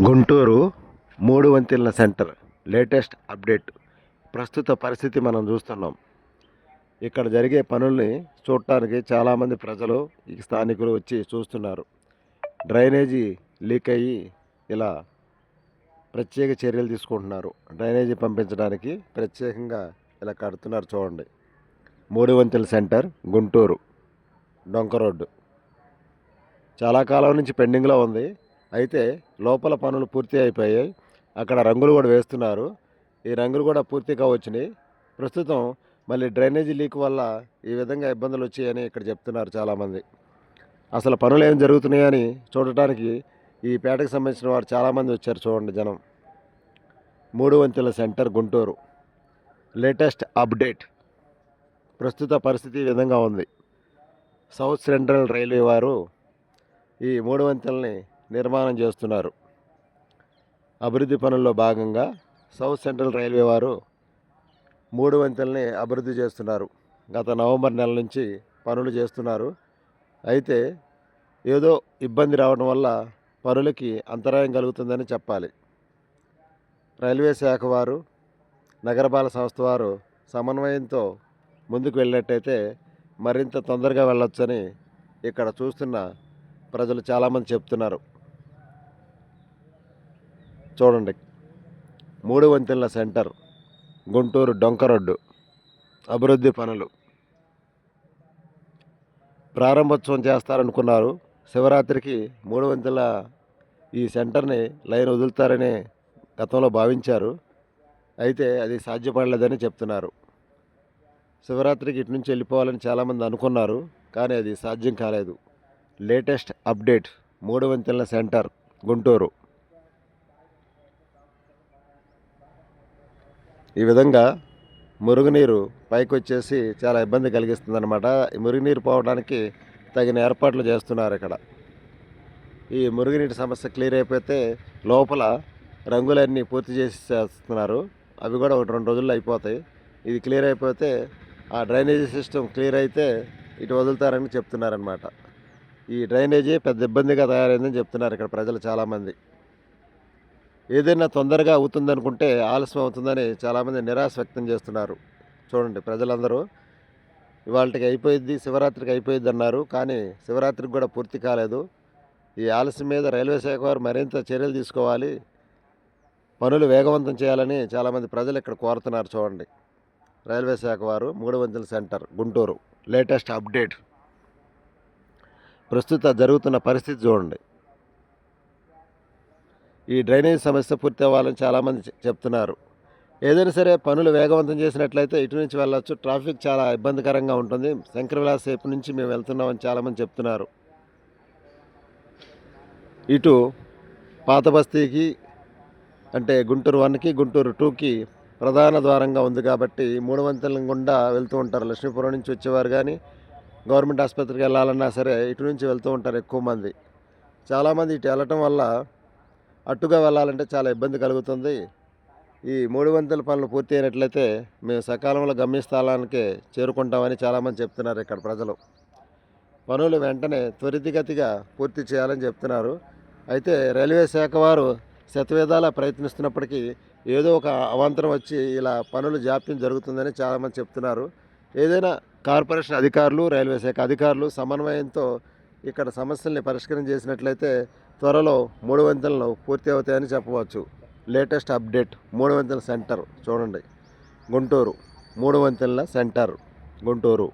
గుంటూరు మూడు వంతెనల centre. Latest update. ప్రస్తుత పరిస్థితి మనం చూస్తున్నాం. ఇక్కడ జరిగే పనుల్ని చూడటానికి చాలామంది ప్రజలు ఈ స్థానికులు వచ్చి చూస్తున్నారు. డ్రైనేజీ లీక్ అయ్యి ఇలా ప్రత్యేక చర్యలు తీసుకుంటున్నారు. డ్రైనేజీ పంపించడానికి ప్రత్యేకంగా ఇలా కడుతున్నారు చూడండి. మూడు వంతెల సెంటర్ గుంటూరు డొంక రోడ్డు. చాలా కాలం నుంచి పెండింగ్లో ఉంది. అయితే లోపల పనులు పూర్తి అయిపోయాయి. అక్కడ రంగులు కూడా వేస్తున్నారు. ఈ రంగులు కూడా పూర్తిగా వచ్చినాయి. ప్రస్తుతం మళ్ళీ డ్రైనేజీ లీక్ వల్ల ఈ విధంగా ఇబ్బందులు వచ్చాయని ఇక్కడ చెప్తున్నారు చాలామంది. అసలు పనులు ఏం జరుగుతున్నాయని చూడటానికి ఈ పేటకు సంబంధించిన వారు చాలామంది వచ్చారు చూడండి జనం. మూడు వంతుల సెంటర్ గుంటూరు. Latest update. ప్రస్తుత పరిస్థితి ఈ విధంగా ఉంది. సౌత్ సెంట్రల్ రైల్వే వారు ఈ మూడు వంతుల్ని నిర్మాణం చేస్తున్నారు. అభివృద్ధి పనుల్లో భాగంగా సౌత్ సెంట్రల్ రైల్వే వారు మూడు వంతెనల్ని అభివృద్ధి చేస్తున్నారు. గత నవంబర్ నెల నుంచి పనులు చేస్తున్నారు. అయితే ఏదో ఇబ్బంది రావడం వల్ల పనులకి అంతరాయం కలుగుతుందని చెప్పాలి. రైల్వే శాఖ వారు నగరపాలక సంస్థ వారు సమన్వయంతో ముందుకు వెళ్ళినట్టయితే మరింత తొందరగా వెళ్ళొచ్చని ఇక్కడ చూస్తున్న ప్రజలు చాలామంది చెప్తున్నారు. చూడండి. మూడు వంతెనల సెంటర్ గుంటూరు డొంక రోడ్డు అభివృద్ధి పనులు. ప్రారంభోత్సవం చేస్తారనుకున్నారు. శివరాత్రికి మూడు వంతెనల ఈ సెంటర్ని లైన్ వదులుతారని గతంలో భావించారు. అయితే అది సాధ్యపడలేదని చెప్తున్నారు. శివరాత్రికి ఇటు నుంచి వెళ్ళిపోవాలని చాలామంది అనుకున్నారు కానీ అది సాధ్యం కాలేదు. లేటెస్ట్ అప్డేట్ మూడు వంతెనల సెంటర్ గుంటూరు. ఈ విధంగా మురుగునీరు పైకి వచ్చేసి చాలా ఇబ్బంది కలిగిస్తుంది అనమాట ఈ మురుగునీరు పోవడానికి తగిన ఏర్పాట్లు చేస్తున్నారు ఇక్కడ. ఈ మురుగునీటి సమస్య క్లియర్ అయిపోతే లోపల రంగులన్నీ పూర్తి చేసి చేస్తున్నారు. అవి కూడా ఒకటి రెండు రోజుల్లో అయిపోతాయి. ఇది క్లియర్ అయిపోతే ఆ డ్రైనేజీ సిస్టమ్ క్లియర్ అయితే ఇటు వదులుతారని చెప్తున్నారనమాట ఈ డ్రైనేజీ పెద్ద ఇబ్బందిగా తయారైందని చెప్తున్నారు ఇక్కడ ప్రజలు చాలామంది. ఏదైనా తొందరగా అవుతుందనుకుంటే ఆలస్యం అవుతుందని చాలామంది నిరాశ వ్యక్తం చేస్తున్నారు. చూడండి ప్రజలందరూ ఇవాళకి అయిపోయింది శివరాత్రికి అయిపోయింది అన్నారు కానీ శివరాత్రికి కూడా పూర్తి కాలేదు. ఈ ఆలస్యం మీద రైల్వే శాఖ వారు మరింత చర్యలు తీసుకోవాలి. పనులు వేగవంతం చేయాలని చాలామంది ప్రజలు ఇక్కడ కోరుతున్నారు చూడండి. రైల్వే శాఖ వారు మూడు వంతుల సెంటర్ గుంటూరు. Latest update. ప్రస్తుత జరుగుతున్న పరిస్థితి చూడండి. ఈ డ్రైనేజ్ సమస్య పూర్తి అవ్వాలని చాలామంది చె- చెప్తున్నారు. ఏదైనా సరే పనులు వేగవంతం చేసినట్లయితే ఇటు నుంచి వెళ్ళొచ్చు. ట్రాఫిక్ చాలా ఇబ్బందికరంగా ఉంటుంది. శంకరవిలాస్ వైపు నుంచి మేము వెళ్తున్నామని చాలామంది చెప్తున్నారు. ఇటు పాత బస్తీకి అంటే గుంటూరు వన్కి గుంటూరు టూకి ప్రధాన ద్వారంగా ఉంది కాబట్టి మూడు వంతెనల గుండా వెళ్తూ ఉంటారు. లక్ష్మీపురం నుంచి వచ్చేవారు కానీ గవర్నమెంట్ ఆసుపత్రికి వెళ్ళాలన్నా సరే ఇటు నుంచి వెళ్తూ ఉంటారు ఎక్కువ మంది. చాలామంది ఇటు వెళ్ళటం వల్ల అట్టుగా వెళ్ళాలంటే చాలా ఇబ్బంది కలుగుతుంది. ఈ మూడు వంతుల పనులు పూర్తి అయినట్లయితే మేము సకాలంలో గమ్యస్థానానికి చేరుకుంటామని చాలామంది చెప్తున్నారు ఇక్కడ ప్రజలు. పనులు వెంటనే త్వరితగతిగా పూర్తి చేయాలని చెప్తున్నారు. అయితే రైల్వే శాఖ వారు శతవేదాల ప్రయత్నిస్తున్నప్పటికీ ఏదో ఒక అవాంతరం వచ్చి ఇలా పనులు జాప్యం జరుగుతుందని చాలామంది చెప్తున్నారు. ఏదైనా కార్పొరేషన్ అధికారులు రైల్వే శాఖ అధికారులు సమన్వయంతో ఇక్కడ సమస్యల్ని పరిష్కారం చేసినట్లయితే త్వరలో మూడు వంతెనలు పూర్తి అవుతాయని చెప్పవచ్చు. లేటెస్ట్ అప్డేట్ మూడు వంతెన సెంటర్ చూడండి. గుంటూరు మూడు వంతెనల సెంటర్ గుంటూరు.